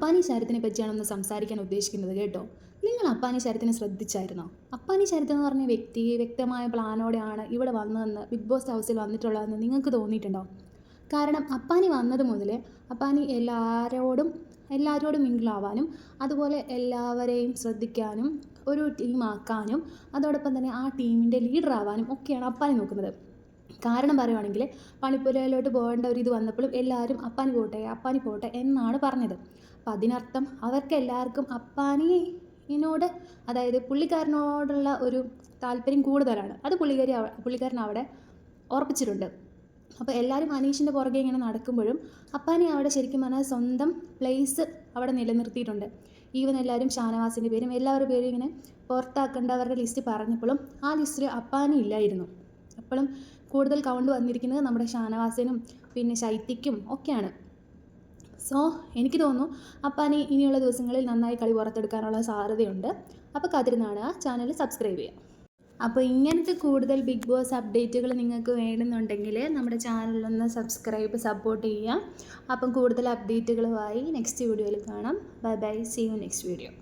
അപ്പാനി ശരത്തിനെ പറ്റിയാണ് ഒന്ന് സംസാരിക്കാൻ ഉദ്ദേശിക്കുന്നത് കേട്ടോ. നിങ്ങൾ അപ്പാനി ശരത്തിനെ ശ്രദ്ധിച്ചായിരുന്നോ? അപ്പാനി ശരത്ത് എന്ന് പറഞ്ഞ വ്യക്തി വ്യക്തമായ പ്ലാനോടെയാണ് ഇവിടെ വന്നതെന്ന് ബിഗ് ബോസ് ഹൗസിൽ വന്നിട്ടുള്ളതെന്ന് നിങ്ങൾക്ക് തോന്നിയിട്ടുണ്ടോ? കാരണം അപ്പാനി വന്നത് മുതൽ അപ്പാനി എല്ലാവരോടും എല്ലാവരോടും മിങ്കിളാവാനും അതുപോലെ എല്ലാവരെയും ശ്രദ്ധിക്കാനും ഒരു ടീമാക്കാനും അതോടൊപ്പം തന്നെ ആ ടീമിന്റെ ലീഡർ ആവാനും ഒക്കെയാണ് അപ്പാനി നോക്കുന്നത്. കാരണം പറയുവാണെങ്കിൽ പണിപ്പുരയിലോട്ട് പോകേണ്ട ഒരു ഇത് വന്നപ്പോഴും എല്ലാവരും അപ്പാനി പോട്ടെ അപ്പാനി പോട്ടെ എന്നാണ് പറഞ്ഞത്. അപ്പം അതിനർത്ഥം അവർക്ക് എല്ലാവർക്കും അപ്പാനിനോട് അതായത് പുള്ളിക്കാരനോടുള്ള ഒരു താല്പര്യം കൂടുതലാണ്. അത് പുള്ളിക്കാരി പുള്ളിക്കാരൻ അവിടെ ഉറപ്പിച്ചിട്ടുണ്ട്. അപ്പോൾ എല്ലാവരും അനീഷിന്റെ പുറകെ ഇങ്ങനെ നടക്കുമ്പോഴും അപ്പാനി അവിടെ ശരിക്കും പറഞ്ഞാൽ സ്വന്തം പ്ലേസ് അവിടെ നിലനിർത്തിയിട്ടുണ്ട്. ഈവൻ എല്ലാവരും ഷാനവാസിന്റെ പേരും എല്ലാവരുടെ പേരും ഇങ്ങനെ പുറത്താക്കേണ്ടവരുടെ ലിസ്റ്റ് പറഞ്ഞപ്പോഴും ആ ലിസ്റ്റിൽ അപ്പാനി ഇല്ലായിരുന്നു. അപ്പോഴും കൂടുതൽ കൗണ്ട് വന്നിരിക്കുന്നത് നമ്മുടെ ഷാനവാസിനും പിന്നെ ശൈത്യയ്ക്കും ഒക്കെയാണ്. സോ എനിക്ക് തോന്നുന്നു അപ്പാനി ഇനിയുള്ള ദിവസങ്ങളിൽ നന്നായി കളി പുറത്തെടുക്കാനുള്ള സാധ്യതയുണ്ട്. അപ്പോൾ കാത്തിരുന്നാണ് ആ ചാനൽ സബ്സ്ക്രൈബ് ചെയ്യുക. അപ്പോൾ ഇങ്ങനത്തെ കൂടുതൽ ബിഗ് ബോസ് അപ്ഡേറ്റുകൾ നിങ്ങൾക്ക് വേണമെന്നുണ്ടെങ്കിൽ നമ്മുടെ ചാനലൊന്ന് സബ്സ്ക്രൈബ് സപ്പോർട്ട് ചെയ്യുക. അപ്പം കൂടുതൽ അപ്ഡേറ്റുകളുമായി നെക്സ്റ്റ് വീഡിയോയിൽ കാണാം. Bye bye see you next video